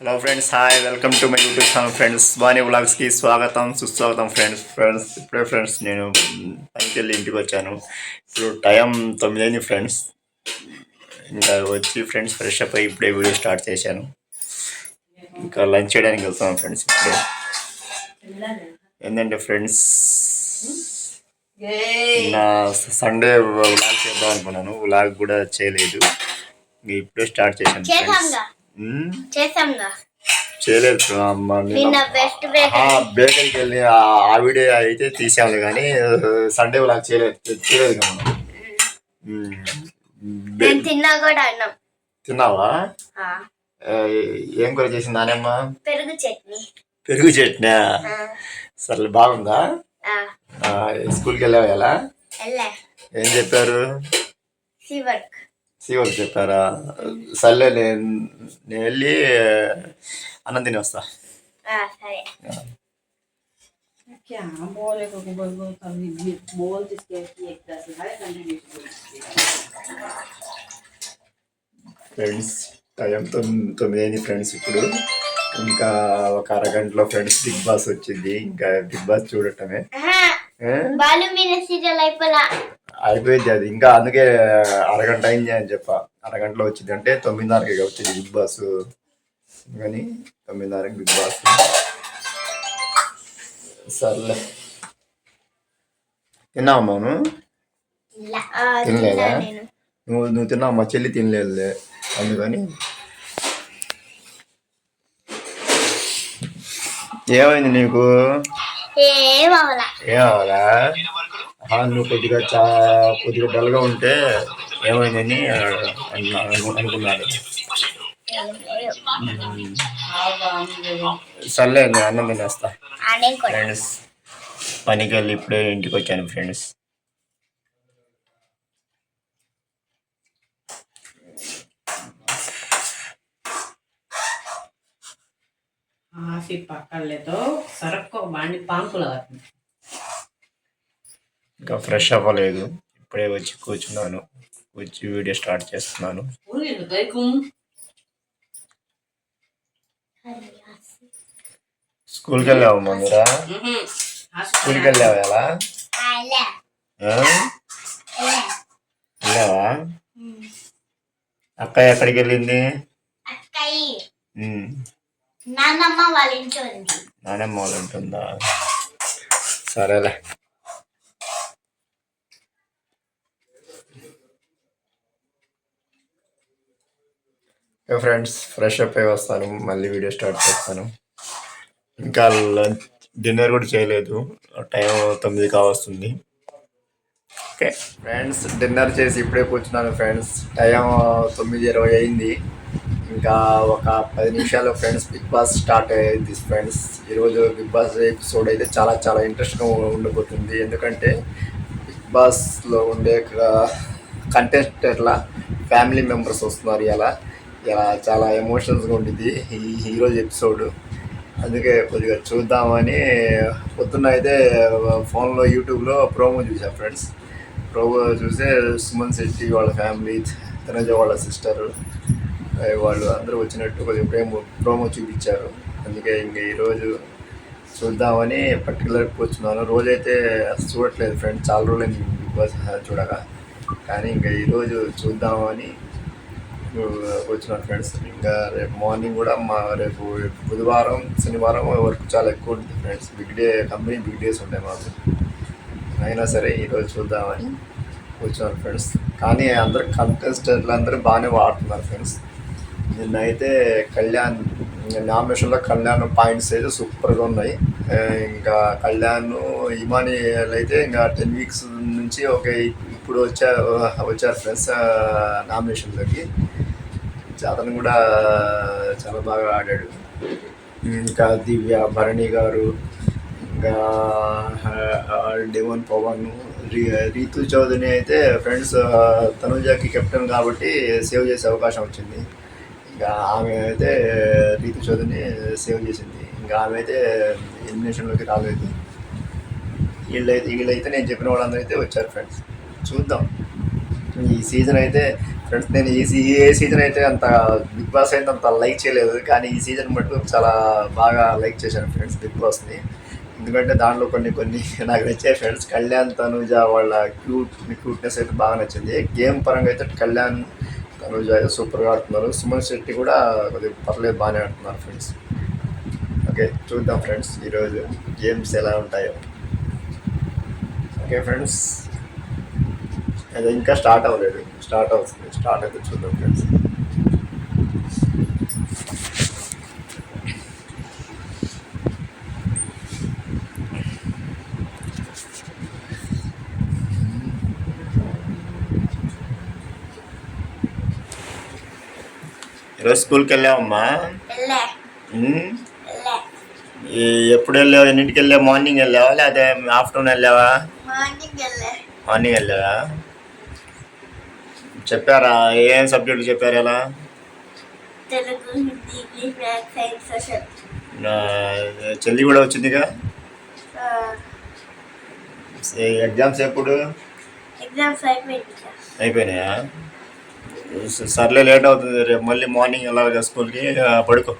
Hello friends hi welcome to my YouTube channel friends Bani వ్లాగ్స్కి స్వాగతం సుస్వాగతం friends friends ఇప్పుడే friends నేను పనికి వెళ్ళి ఇంటికి వచ్చాను. ఇప్పుడు టైం తొమ్మిది ఫ్రెండ్స్ ఇంకా వచ్చి ఫ్రెండ్స్ ఫ్రెష్ అప్ అయ్యి ఇప్పుడే వీడియో స్టార్ట్ చేశాను. ఇంకా లంచ్ చేయడానికి వెళ్తాను ఫ్రెండ్స్ ఇప్పుడే. ఏంటంటే ఫ్రెండ్స్ నా సండే వ్లాగ్ చేద్దాం అనుకున్నాను. వ్లాగ్ కూడా చేయలేదు. ఇప్పుడే స్టార్ట్ చేశాను ఫ్రెండ్స్ చేసాంగా చేయలేదు బేకరీకి వెళ్ళి ఆ- ఆ వీడియో అయితే తీసాము కానీ సండే వ్లాగ్ చేయలేదు చేయలేదు కదా మనం తిన్నా కూడా అన్నం. తిన్నావా? ఏం కూర చేసింది నానమ్మ? పెరుగు చట్నీ. పెరుగు చట్నీ. ఆ, సరే బాగుందా? స్కూల్కి వెళ్ళావా ఎలా? ఏం చెప్పారు? వర్క్. సీఓకి చెప్పారా సర్లే నేను వెళ్ళి అన్నం తిని వస్తా ఫ్రెండ్స్ టైం తొమ్మిది ఫ్రెండ్స్ ఇప్పుడు ఇంకా ఒక అరగంటలో ఫ్రెండ్స్ బిగ్ బాస్ వచ్చింది. ఇంకా బిగ్ బాస్ చూడటమే. బాలు మీద సీరియల్ అయిపోయింది అది. ఇంకా అందుకే అరగంట అయింది అని చెప్ప. అరగంటలో వచ్చింది. అంటే తొమ్మిదిన్నరకి వచ్చింది బిగ్ బాస్. కానీ తొమ్మిదిన్నరకి బిగ్ బాస్. సర్లే. తిన్నావా మౌను? తినలేదా? నువ్వు నువ్వు తిన్నావు? మా చెల్లి తినలేదులే. అందుకని ఏమైంది నీకు? ఏమవలా ఆహా, నువ్వు కొద్దిగా చా కొద్దిగా డల్గా ఉంటే ఏమైందని అనుకున్నాను. సర్లే అన్నం తినేస్తా. ఫ్రెండ్స్ పనికి వెళ్ళి ఇప్పుడే ఇంటికి వచ్చాను ఫ్రెండ్స్. ఆసి సరక్కు బాండి పాంపులు అవుతుంది ఇంకా ఫ్రెష్ అవ్వలేదు. ఇప్పుడే వచ్చి కూర్చున్నాను. వచ్చి వీడియో స్టార్ట్ చేస్తున్నాను. స్కూల్కి వెళ్ళావు మందురా స్కూల్కి వెళ్ళావు ఎలా? వెళ్ళావా? అక్క ఎక్కడికి వెళ్ళింది? నానమ్మ వాళ్ళ ఇంటి నానమ్మ వాళ్ళ ఉంటుందా సరేలే. ఫ్రెండ్స్ ఫ్రెష్ అప్ అయి వస్తాను. మళ్ళీ వీడియో స్టార్ట్ చేస్తాను. ఇంకా లంచ్ డిన్నర్ కూడా చేయలేదు. టైం తొమ్మిది కావస్తుంది. ఓకే ఫ్రెండ్స్ డిన్నర్ చేసి ఇప్పుడే కూర్చున్నాను ఫ్రెండ్స్ టైం తొమ్మిది ఇరవై అయింది. ఇంకా ఒక పది నిమిషాలు ఫ్రెండ్స్ బిగ్ బాస్ స్టార్ట్ అయ్యింది ఫ్రెండ్స్ ఈరోజు బిగ్ బాస్ ఎపిసోడ్ అయితే చాలా చాలా ఇంట్రెస్ట్గా ఉండబోతుంది. ఎందుకంటే బిగ్ బాస్లో ఉండే కంటెస్టర్ల ఫ్యామిలీ మెంబర్స్ వస్తున్నారు ఇలా చాలా ఎమోషన్స్గా ఉండింది ఈ ఈరోజు ఎపిసోడ్ అందుకే కొద్దిగా చూద్దామని పొద్దున్న అయితే ఫోన్లో యూట్యూబ్లో ప్రోమో చూసా ఫ్రెండ్స్ ప్రోమో చూస్తే సుమన్ శెట్టి వాళ్ళ ఫ్యామిలీ తనజ వాళ్ళ సిస్టర్ వాళ్ళు అందరూ వచ్చినట్టు కొద్దిగా ప్రేమ ప్రోమో చూపించారు. అందుకే ఇంక ఈరోజు చూద్దామని పర్టికులర్ కూర్చున్నాను. రోజైతే చూడట్లేదు ఫ్రెండ్స్ చాలా రోజులు బిగ్ బాస్ చూడగా కానీ ఇంకా ఈరోజు చూద్దామని వచ్చిన ఫ్రెండ్స్ ఇంకా రేపు మార్నింగ్ కూడా మా రేపు బుధవారం శనివారం వర్క్ చాలా ఎక్కువ ఉంటుంది friends big day company big days ఉంటాయి మాకు. అయినా సరే ఈరోజు చూద్దామని కూర్చున్నాను ఫ్రెండ్స్ కానీ అందరు కంటెస్టెంట్లు అందరూ బాగానే వాడుతున్నారు ఫ్రెండ్స్ నిన్నైతే కళ్యాణ్ నామినేషన్లో కళ్యాణ్ పాయింట్స్ అయితే సూపర్గా ఉన్నాయి. ఇంకా కళ్యాణ్ ఇమాని అయితే ఇంకా టెన్ వీక్స్ నుంచి ఒక ఇప్పుడు వచ్చా వచ్చారు ఫ్రెండ్స్ నామినేషన్లోకి అతను కూడా చాలా బాగా ఆడాడు. ఇంకా దివ్య భరణి గారు ఇంకా డెవన్ పవన్ రీ- రీతు చౌదరి అయితే ఫ్రెండ్స్ తనుజాకి కెప్టెన్ కాబట్టి సేవ్ చేసే అవకాశం వచ్చింది. ఇంకా ఆమె అయితే రీతు చౌదరిని సేవ్ చేసింది. ఇంకా ఆమె అయితే ఎలిమినేషన్లోకి రాలేదు. వీళ్ళైతే వీళ్ళైతే నేను చెప్పిన వాళ్ళందరూ అయితే వచ్చారు ఫ్రెండ్స్. చూద్దాం. ఈ సీజన్ అయితే ఫ్రెండ్స్ నేను ఈ సీ- ఏ సీజన్ అయితే అంత బిగ్ బాస్ అయితే అంత లైక్ చేయలేదు కానీ ఈ సీజన్ మటుకు చాలా బాగా లైక్ చేశాను ఫ్రెండ్స్ బిగ్ బాస్ని. ఎందుకంటే దాంట్లో కొన్ని కొన్ని నాకు నచ్చే ఫ్రెండ్స్. కళ్యాణ్ తనుజ వాళ్ళ క్యూట్ క్యూట్నెస్ అయితే బాగా నచ్చింది. గేమ్ పరంగా అయితే కళ్యాణ్ తనుజ అయితే సూపర్గా ఆడుతున్నారు. సుమన్ శెట్టి కూడా కొద్దిగా పర్లేదు బాగానే ఆడుతున్నారు ఫ్రెండ్స్. ఓకే చూద్దాం ఫ్రెండ్స్ ఈరోజు గేమ్స్ ఎలా ఉంటాయో. Okay friends. అది ఇంకా స్టార్ట్ అవ్వలేదు. స్టార్ట్ అవుతుంది. స్టార్ట్ అయితే చూద్దాం ఫ్రెండ్స్. ఈరోజు స్కూల్కి వెళ్ళావమ్మా? ఎప్పుడు వెళ్ళావు? ఎన్నింటికి వెళ్ళావు? మార్నింగ్ వెళ్ళావా? లేదా ఆఫ్టర్నూన్ వెళ్ళావా? మార్నింగ్ వెళ్ళే. మార్నింగ్ వెళ్ళావా? చెప్పారా? ఏం సబ్జెక్టులు చెప్పారు ఎలా? Telugu Hindi English maths science social నా చెల్లి కూడా వచ్చిందిగా? ఎగ్జామ్స్ ఎప్పుడు? ఎగ్జామ్స్ అయిపోయినాయా? సర్లే లేట్ అవుతుంది రేపు మళ్ళీ మార్నింగ్ వెళ్ళాలి కదా స్కూల్కి పడుకో.